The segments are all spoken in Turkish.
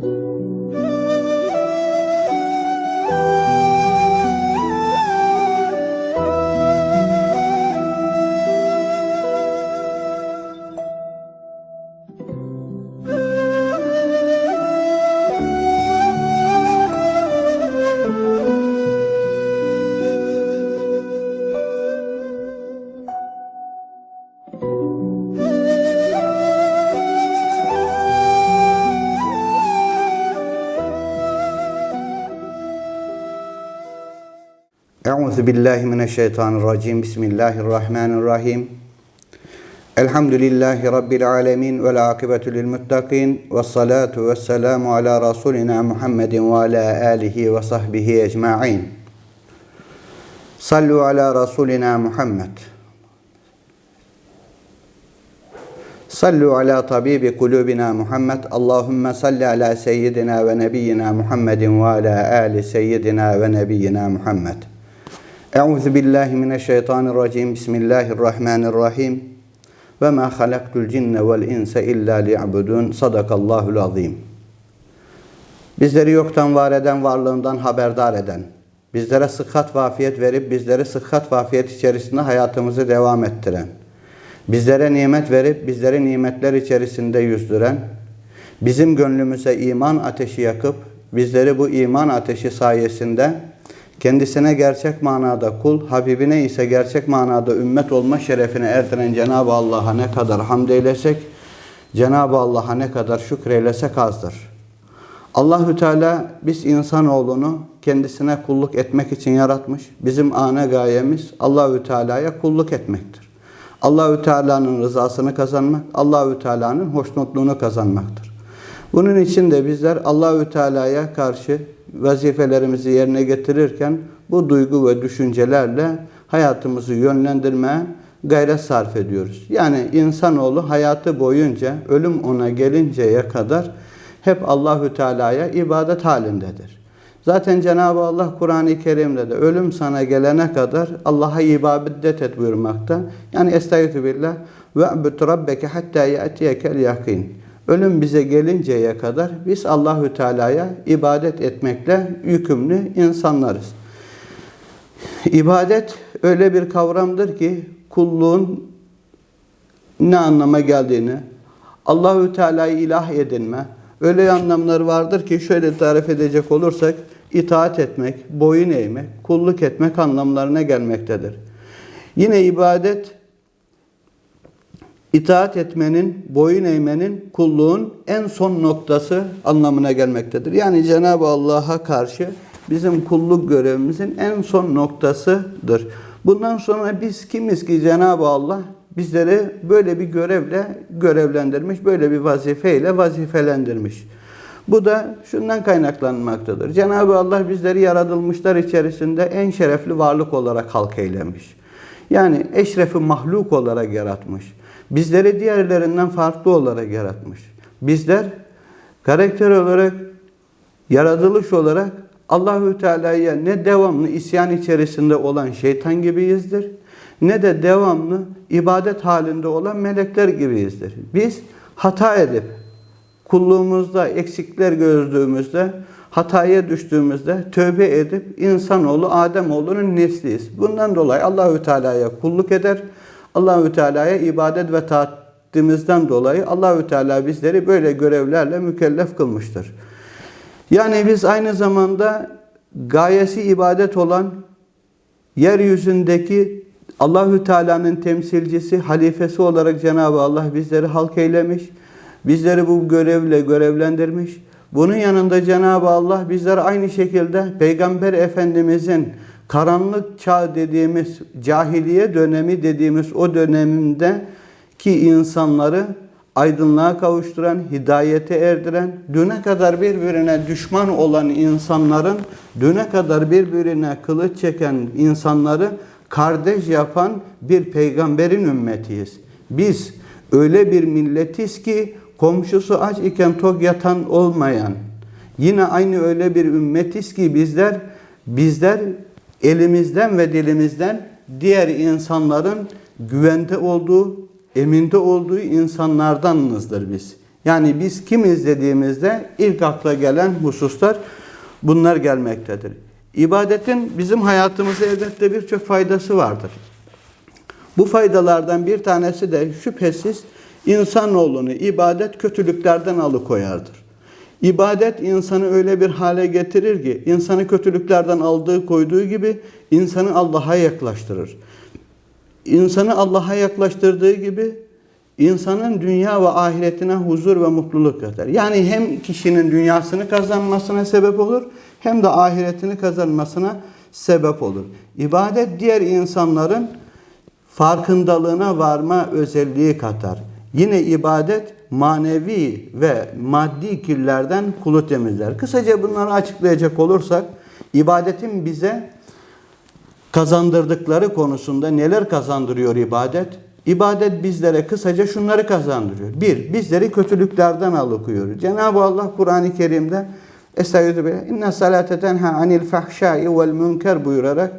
you. Euzu billahi mineşşeytanirracim. Bismillahirrahmanirrahim. Elhamdülillahi rabbil alamin ve akibetu lil muttaqin ve salatu vesselamu ala rasulina Muhammedin ve ala alihi ve sahbihi ecmaîn. Sallu ala rasulina Muhammed. Sallu ala tabibi kulubina Muhammed. Allahumme salli ala seyyidina ve nebiyyina Muhammedin ve ala ali seyyidina ve nebiyyina Muhammed. Euzu billahi mineşşeytanirracim. Bismillahirrahmanirrahim. Ve ma halaktul cinne vel insa illa liya'budun. Sadakallahul azim. Bizleri yoktan var eden, varlığından haberdar eden, bizlere sıhhat ve afiyet verip bizleri sıhhat ve afiyet içerisinde hayatımızı devam ettiren, bizlere nimet verip bizleri nimetler içerisinde yüzdüren, bizim gönlümüze iman ateşi yakıp bizleri bu iman ateşi sayesinde kendisine gerçek manada kul, Habibine ise gerçek manada ümmet olma şerefine erdiren Cenab-ı Allah'a ne kadar hamd eylesek, Cenab-ı Allah'a ne kadar şükreylesek azdır. Allahü Teala biz insanoğlunu kendisine kulluk etmek için yaratmış. Bizim ana gayemiz Allahü Teala'ya kulluk etmektir. Allahü Teala'nın rızasını kazanmak, Allahü Teala'nın hoşnutluğunu kazanmaktır. Bunun için de bizler Allahü Teala'ya karşı vazifelerimizi yerine getirirken bu duygu ve düşüncelerle hayatımızı yönlendirmeye gayret sarf ediyoruz. Yani insanoğlu hayatı boyunca ölüm ona gelinceye kadar hep Allahü Teala'ya ibadet halindedir. Zaten Cenab-ı Allah Kur'an-ı Kerim'de de ölüm sana gelene kadar Allah'a ibadet et buyurmakta. Yani estağfirullah ve abud rabbeke hatta ya'tiyekel yakin. Ölüm bize gelinceye kadar biz Allahü Teala'ya ibadet etmekle yükümlü insanlarız. İbadet öyle bir kavramdır ki kulluğun ne anlama geldiğini, Allahü Teala'yı ilah edinme, öyle anlamlar vardır ki şöyle tarif edecek olursak itaat etmek, boyun eğmek, kulluk etmek anlamlarına gelmektedir. Yine ibadet itaat etmenin, boyun eğmenin, kulluğun en son noktası anlamına gelmektedir. Yani Cenab-ı Allah'a karşı bizim kulluk görevimizin en son noktasıdır. Bundan sonra biz kimiz ki Cenab-ı Allah bizleri böyle bir görevle görevlendirmiş, böyle bir vazifeyle vazifelendirmiş. Bu da şundan kaynaklanmaktadır. Cenab-ı Allah bizleri yaratılmışlar içerisinde en şerefli varlık olarak halk eylemiş. Yani eşrefi mahluk olarak yaratmış. Bizleri diğerlerinden farklı olarak yaratmış. Bizler karakter olarak, yaratılış olarak Allahü Teala'ya ne devamlı isyan içerisinde olan şeytan gibiyizdir, ne de devamlı ibadet halinde olan melekler gibiyizdir. Biz hata edip kulluğumuzda eksikler gördüğümüzde, hataya düştüğümüzde tövbe edip insanoğlu Ademoğlunun nesliyiz. Bundan dolayı Allahü Teala'ya kulluk eder. Allahü Teala'ya ibadet ve taatimizden dolayı Allahü Teala bizleri böyle görevlerle mükellef kılmıştır. Yani biz aynı zamanda gayesi ibadet olan yeryüzündeki Allahü Teala'nın temsilcisi, halifesi olarak Cenab-ı Allah bizleri halk eylemiş. Bizleri bu görevle görevlendirmiş. Bunun yanında Cenab-ı Allah bizler aynı şekilde Peygamber Efendimizin karanlık çağ dediğimiz cahiliye dönemi dediğimiz o döneminde ki insanları aydınlığa kavuşturan, hidayete erdiren, düne kadar birbirine düşman olan insanların, düne kadar birbirine kılıç çeken insanları kardeş yapan bir peygamberin ümmetiyiz. Biz öyle bir milletiz ki komşusu aç iken tok yatan olmayan, yine aynı öyle bir ümmetiz ki bizler bizler elimizden ve dilimizden diğer insanların güvende olduğu, eminde olduğu insanlardanızdır biz. Yani biz kimiz dediğimizde ilk akla gelen hususlar bunlar gelmektedir. İbadetin bizim hayatımıza elbette birçok faydası vardır. Bu faydalardan bir tanesi de şüphesiz insanoğlunu ibadet kötülüklerden alıkoyardır. İbadet insanı öyle bir hale getirir ki insanı kötülüklerden aldığı koyduğu gibi insanı Allah'a yaklaştırır. İnsanı Allah'a yaklaştırdığı gibi insanın dünya ve ahiretine huzur ve mutluluk katar. Yani hem kişinin dünyasını kazanmasına sebep olur hem de ahiretini kazanmasına sebep olur. İbadet diğer insanların farkındalığına varma özelliği katar. Yine ibadet manevi ve maddi kirlerden kulu temizler. Kısaca bunları açıklayacak olursak ibadetin bize kazandırdıkları konusunda neler kazandırıyor ibadet? İbadet bizlere kısaca şunları kazandırıyor. Bir, bizleri kötülüklerden alıkoyor. Cenab-ı Allah Kur'an-ı Kerim'de Estaizu billah. İnne salate tenha anil fahşai vel münker buyurarak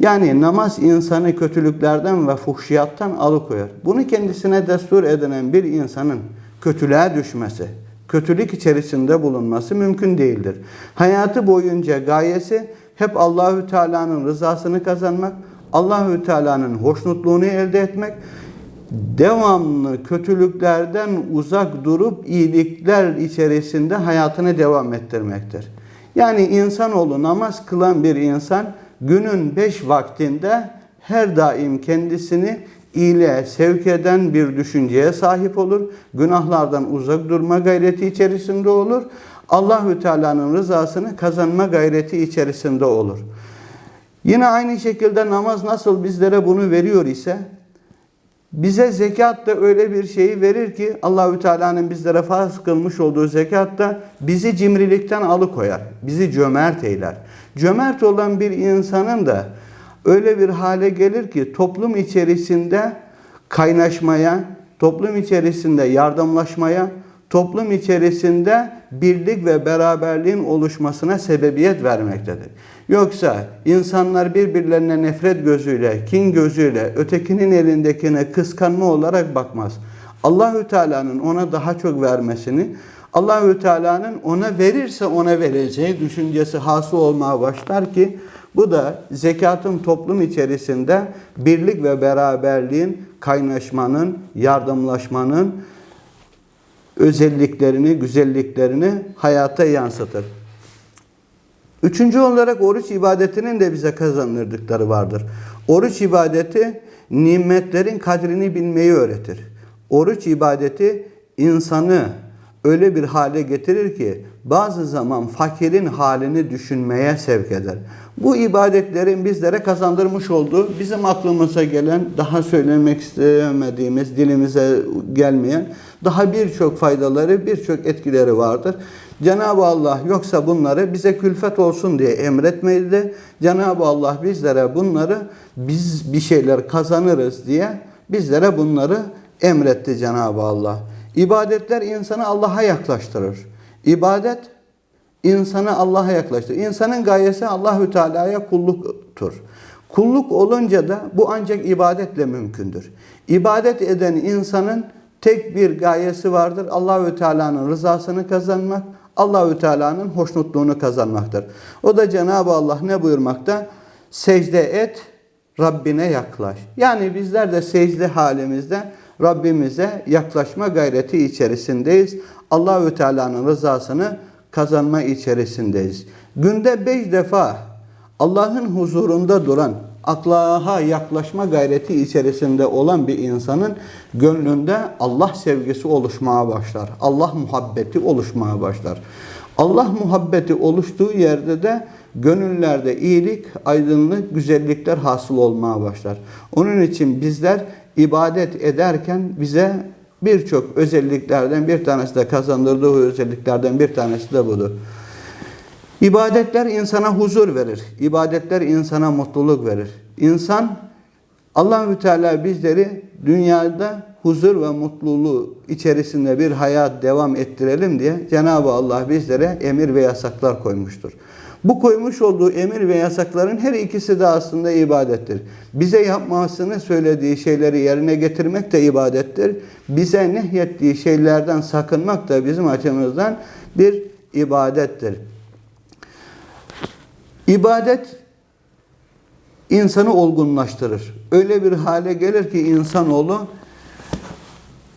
yani namaz insanı kötülüklerden ve fuhşiyattan alıkoyar. Bunu kendisine destur edinen bir insanın kötülüğe düşmesi, kötülük içerisinde bulunması mümkün değildir. Hayatı boyunca gayesi hep Allahü Teala'nın rızasını kazanmak, Allahü Teala'nın hoşnutluğunu elde etmek, devamlı kötülüklerden uzak durup iyilikler içerisinde hayatını devam ettirmektir. Yani insanoğlu namaz kılan bir insan günün beş vaktinde her daim kendisini iyiliğe sevk eden bir düşünceye sahip olur. Günahlardan uzak durma gayreti içerisinde olur. Allahü Teala'nın rızasını kazanma gayreti içerisinde olur. Yine aynı şekilde namaz nasıl bizlere bunu veriyor ise bize zekat da öyle bir şeyi verir ki Allahü Teala'nın bizlere farz kılmış olduğu zekat da bizi cimrilikten alıkoyar. Bizi cömert eyler. Cömert olan bir insanın da öyle bir hale gelir ki toplum içerisinde kaynaşmaya, toplum içerisinde yardımlaşmaya, toplum içerisinde birlik ve beraberliğin oluşmasına sebebiyet vermektedir. Yoksa insanlar birbirlerine nefret gözüyle, kin gözüyle, ötekinin elindekine kıskanma olarak bakmaz. Allahü Teala'nın ona daha çok vermesini, Allahü Teala'nın ona verirse ona vereceği düşüncesi hasıl olmaya başlar ki bu da zekatın toplum içerisinde birlik ve beraberliğin, kaynaşmanın, yardımlaşmanın özelliklerini, güzelliklerini hayata yansıtır. Üçüncü olarak oruç ibadetinin de bize kazanırdıkları vardır. Oruç ibadeti nimetlerin kadrini bilmeyi öğretir. Oruç ibadeti insanı öyle bir hale getirir ki bazı zaman fakirin halini düşünmeye sevk eder. Bu ibadetlerin bizlere kazandırmış olduğu bizim aklımıza gelen, daha söylemek istemediğimiz, dilimize gelmeyen daha birçok faydaları, birçok etkileri vardır. Cenab-ı Allah yoksa bunları bize külfet olsun diye emretmedi. Cenab-ı Allah bizlere bunları biz bir şeyler kazanırız diye bizlere bunları emretti Cenab-ı Allah. İbadetler insanı Allah'a yaklaştırır. İbadet insanı Allah'a yaklaştırır. İnsanın gayesi Allahü Teala'ya kulluktur. Kulluk olunca da bu ancak ibadetle mümkündür. İbadet eden insanın tek bir gayesi vardır. Allahü Teala'nın rızasını kazanmak, Allahü Teala'nın hoşnutluğunu kazanmaktır. O da Cenab-ı Allah ne buyurmakta? Secde et, Rabbine yaklaş. Yani bizler de secde halimizde Rabbimize yaklaşma gayreti içerisindeyiz. Allahü Teala'nın rızasını kazanma içerisindeyiz. Günde beş defa Allah'ın huzurunda duran, Allah'a yaklaşma gayreti içerisinde olan bir insanın gönlünde Allah sevgisi oluşmaya başlar. Allah muhabbeti oluşmaya başlar. Allah muhabbeti oluştuğu yerde de gönüllerde iyilik, aydınlık, güzellikler hasıl olmaya başlar. Onun için bizler ibadet ederken bize birçok özelliklerden bir tanesi de kazandırdığı özelliklerden bir tanesi de budur. İbadetler insana huzur verir. İbadetler insana mutluluk verir. İnsan Allahü Teala bizleri dünyada huzur ve mutluluğu içerisinde bir hayat devam ettirelim diye Cenab-ı Allah bizlere emir ve yasaklar koymuştur. Bu koymuş olduğu emir ve yasakların her ikisi de aslında ibadettir. Bize yapmasını söylediği şeyleri yerine getirmek de ibadettir. Bize nehyettiği şeylerden sakınmak da bizim açımızdan bir ibadettir. İbadet insanı olgunlaştırır. Öyle bir hale gelir ki insanoğlu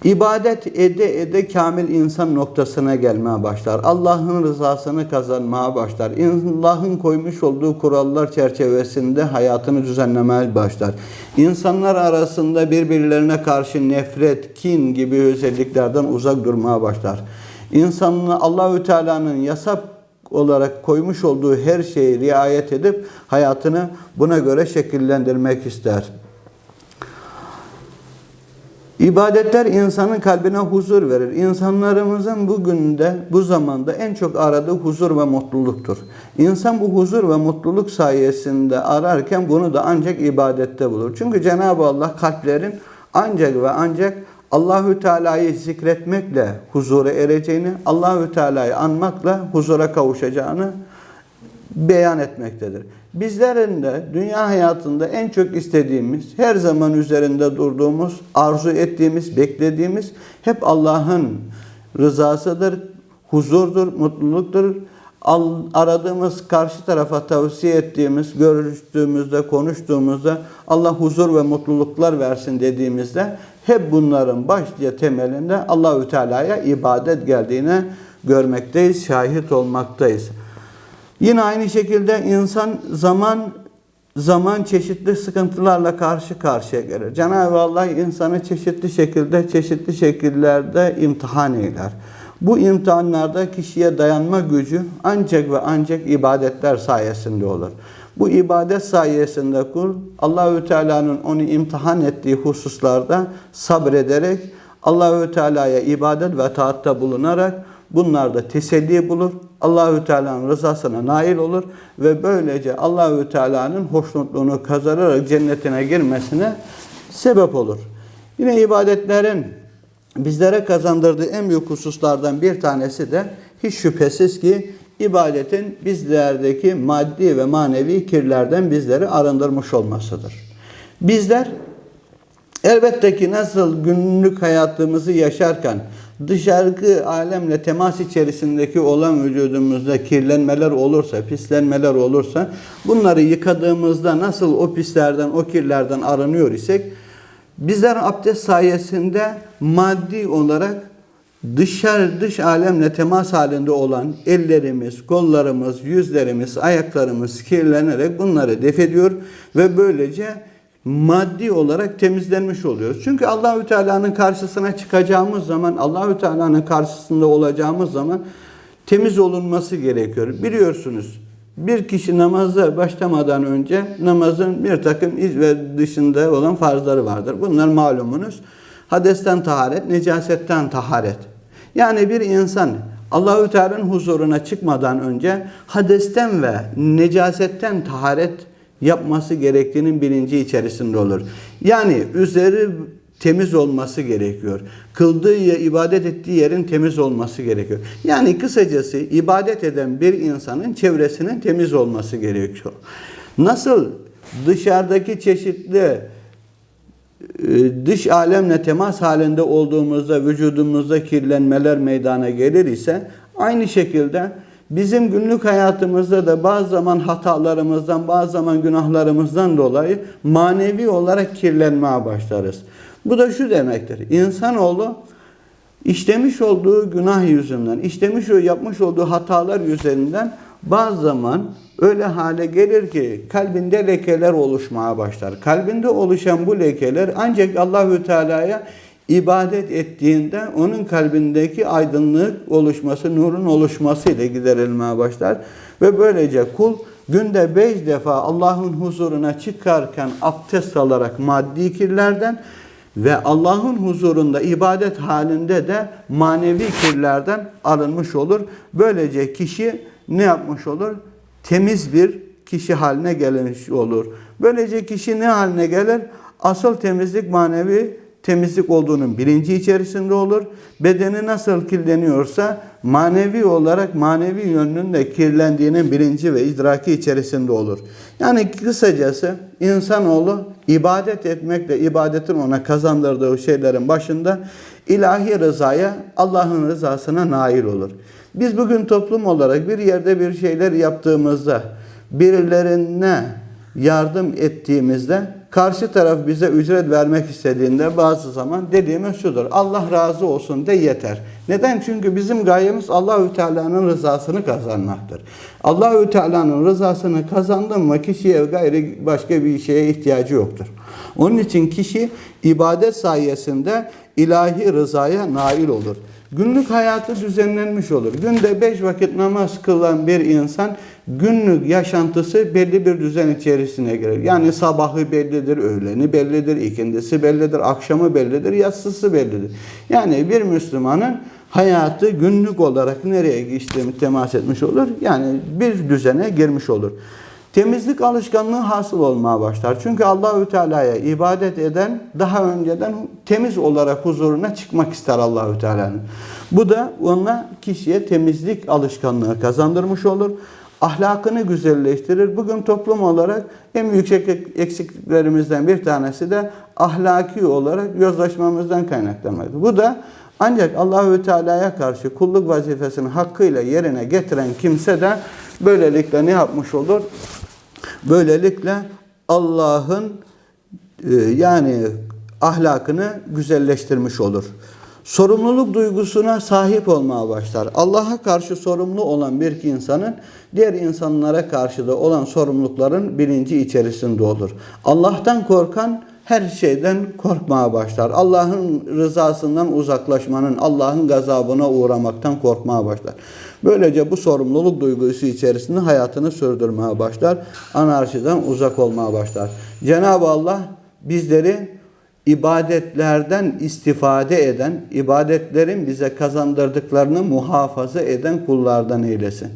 ibadet ede ede kamil insan noktasına gelmeye başlar. Allah'ın rızasını kazanmaya başlar. Allah'ın koymuş olduğu kurallar çerçevesinde hayatını düzenlemeye başlar. İnsanlar arasında birbirlerine karşı nefret, kin gibi özelliklerden uzak durmaya başlar. İnsanın Allahü Teala'nın yasak olarak koymuş olduğu her şeyi riayet edip hayatını buna göre şekillendirmek ister. İbadetler insanın kalbine huzur verir. İnsanlarımızın bugün de bu zamanda en çok aradığı huzur ve mutluluktur. İnsan bu huzur ve mutluluk sayesinde ararken bunu da ancak ibadette bulur. Çünkü Cenab-ı Allah kalplerin ancak ve ancak Allahü Teala'yı zikretmekle huzura ereceğini, Allahü Teala'yı anmakla huzura kavuşacağını beyan etmektedir. Bizlerin de dünya hayatında en çok istediğimiz, her zaman üzerinde durduğumuz, arzu ettiğimiz, beklediğimiz hep Allah'ın rızasıdır, huzurdur, mutluluktur. Aradığımız, karşı tarafa tavsiye ettiğimiz, görüştüğümüzde, konuştuğumuzda Allah huzur ve mutluluklar versin dediğimizde hep bunların başlıca temelinde Allahü Teala'ya ibadet geldiğine görmekteyiz, şahit olmaktayız. Yine aynı şekilde insan zaman zaman çeşitli sıkıntılarla karşı karşıya gelir. Cenab-ı Allah insanı çeşitli şekilde, çeşitli şekillerde imtihan eyler. Bu imtihanlarda kişiye dayanma gücü ancak ve ancak ibadetler sayesinde olur. Bu ibadet sayesinde kul Allahü Teala'nın onu imtihan ettiği hususlarda sabrederek Allahü Teala'ya ibadet ve taatta bulunarak bunlarda teselli bulur. Allahü Teala'nın rızasına nail olur ve böylece Allahü Teala'nın hoşnutluğunu kazanarak cennetine girmesine sebep olur. Yine ibadetlerin bizlere kazandırdığı en büyük hususlardan bir tanesi de hiç şüphesiz ki ibadetin bizlerdeki maddi ve manevi kirlerden bizleri arındırmış olmasıdır. Bizler elbette ki nasıl günlük hayatımızı yaşarken dışarı alemle temas içerisindeki olan vücudumuzda kirlenmeler olursa, pislenmeler olursa bunları yıkadığımızda nasıl o pislerden, o kirlerden aranıyor isek bizler abdest sayesinde maddi olarak dışarı dış alemle temas halinde olan ellerimiz, kollarımız, yüzlerimiz, ayaklarımız kirlenerek bunları def ediyor ve böylece maddi olarak temizlenmiş oluyoruz. Çünkü Allahü Teala'nın karşısına çıkacağımız zaman, Allahü Teala'nın karşısında olacağımız zaman temiz olunması gerekiyor. Biliyorsunuz bir kişi namaza başlamadan önce namazın bir takım iz ve dışında olan farzları vardır. Bunlar malumunuz. Hadesten taharet, necasetten taharet. Yani bir insan Allahü Teala'nın huzuruna çıkmadan önce hadesten ve necasetten taharet yapması gerektiğinin bilinci içerisinde olur. Yani üzeri temiz olması gerekiyor. Kıldığı, ibadet ettiği yerin temiz olması gerekiyor. Yani kısacası ibadet eden bir insanın çevresinin temiz olması gerekiyor. Nasıl dışarıdaki çeşitli e, dış alemle temas halinde olduğumuzda vücudumuzda kirlenmeler meydana gelir ise aynı şekilde bizim günlük hayatımızda da bazı zaman hatalarımızdan, bazı zaman günahlarımızdan dolayı manevi olarak kirlenmeye başlarız. Bu da şu demektir. İnsanoğlu işlemiş olduğu günah yüzünden, işlemiş yapmış olduğu hatalar yüzünden bazı zaman öyle hale gelir ki kalbinde lekeler oluşmaya başlar. Kalbinde oluşan bu lekeler ancak Allahü Teala'ya ibadet ettiğinde onun kalbindeki aydınlık oluşması, nurun oluşması ile giderilmeye başlar. Ve böylece kul günde beş defa Allah'ın huzuruna çıkarken abdest alarak maddi kirlerden ve Allah'ın huzurunda ibadet halinde de manevi kirlerden arınmış olur. Böylece kişi ne yapmış olur? Temiz bir kişi haline gelmiş olur. Böylece kişi ne haline gelir? Asıl temizlik manevi temizlik olduğunun bilinci içerisinde olur. Bedeni nasıl kirleniyorsa manevi olarak manevi yönünün de kirlendiğinin bilinci ve idraki içerisinde olur. Yani kısacası insanoğlu ibadet etmekle ibadetin ona kazandırdığı şeylerin başında ilahi rızaya, Allah'ın rızasına nail olur. Biz bugün toplum olarak bir yerde bir şeyler yaptığımızda birilerine yardım ettiğimizde karşı taraf bize ücret vermek istediğinde bazı zaman dediğimiz şudur. Allah razı olsun de yeter. Neden? Çünkü bizim gayemiz Allahü Teala'nın rızasını kazanmaktır. Allahü Teala'nın rızasını kazandın mı kişiye gayri başka bir şeye ihtiyacı yoktur. Onun için kişi ibadet sayesinde ilahi rızaya nail olur. Günlük hayatı düzenlenmiş olur. Günde beş vakit namaz kılan bir insan günlük yaşantısı belli bir düzen içerisine girer. Yani sabahı bellidir, öğleni bellidir, ikindisi bellidir, akşamı bellidir, yatsısı bellidir. Yani bir Müslümanın hayatı günlük olarak nereye geçtiğimi temas etmiş olur. Yani bir düzene girmiş olur. Temizlik alışkanlığı hasıl olmaya başlar. Çünkü Allahü Teala'ya ibadet eden daha önceden temiz olarak huzuruna çıkmak ister Allahü Teala'nın. Bu da ona kişiye temizlik alışkanlığı kazandırmış olur. Ahlakını güzelleştirir. Bugün toplum olarak en büyük eksikliklerimizden bir tanesi de ahlaki olarak yozlaşmamızdan kaynaklanmaktadır. Bu da ancak Allahü Teala'ya karşı kulluk vazifesini hakkıyla yerine getiren kimse de böylelikle ne yapmış olur? Böylelikle Allah'ın e, yani ahlakını güzelleştirmiş olur. Sorumluluk duygusuna sahip olmaya başlar. Allah'a karşı sorumlu olan bir insanın diğer insanlara karşı da olan sorumlulukların bilinci içerisinde olur. Allah'tan korkan her şeyden korkmaya başlar. Allah'ın rızasından uzaklaşmanın, Allah'ın gazabına uğramaktan korkmaya başlar. Böylece bu sorumluluk duygusu içerisinde hayatını sürdürmeye başlar. Anarşiden uzak olmaya başlar. Cenab-ı Allah bizleri ibadetlerden istifade eden, ibadetlerin bize kazandırdıklarını muhafaza eden kullardan eylesin.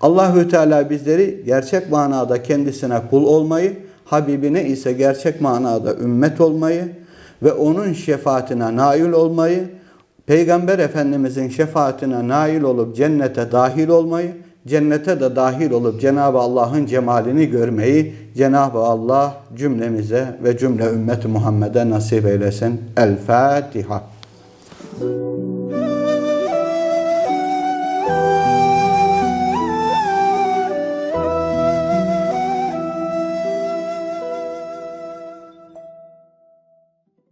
Allahü Teala bizleri gerçek manada kendisine kul olmayı, Habibine ise gerçek manada ümmet olmayı ve onun şefaatine nail olmayı, Peygamber Efendimizin şefaatine nail olup cennete dahil olmayı, cennete de dahil olup Cenab-ı Allah'ın cemalini görmeyi Cenab-ı Allah cümlemize ve cümle ümmet Muhammed'e nasip eylesin. El Fatiha.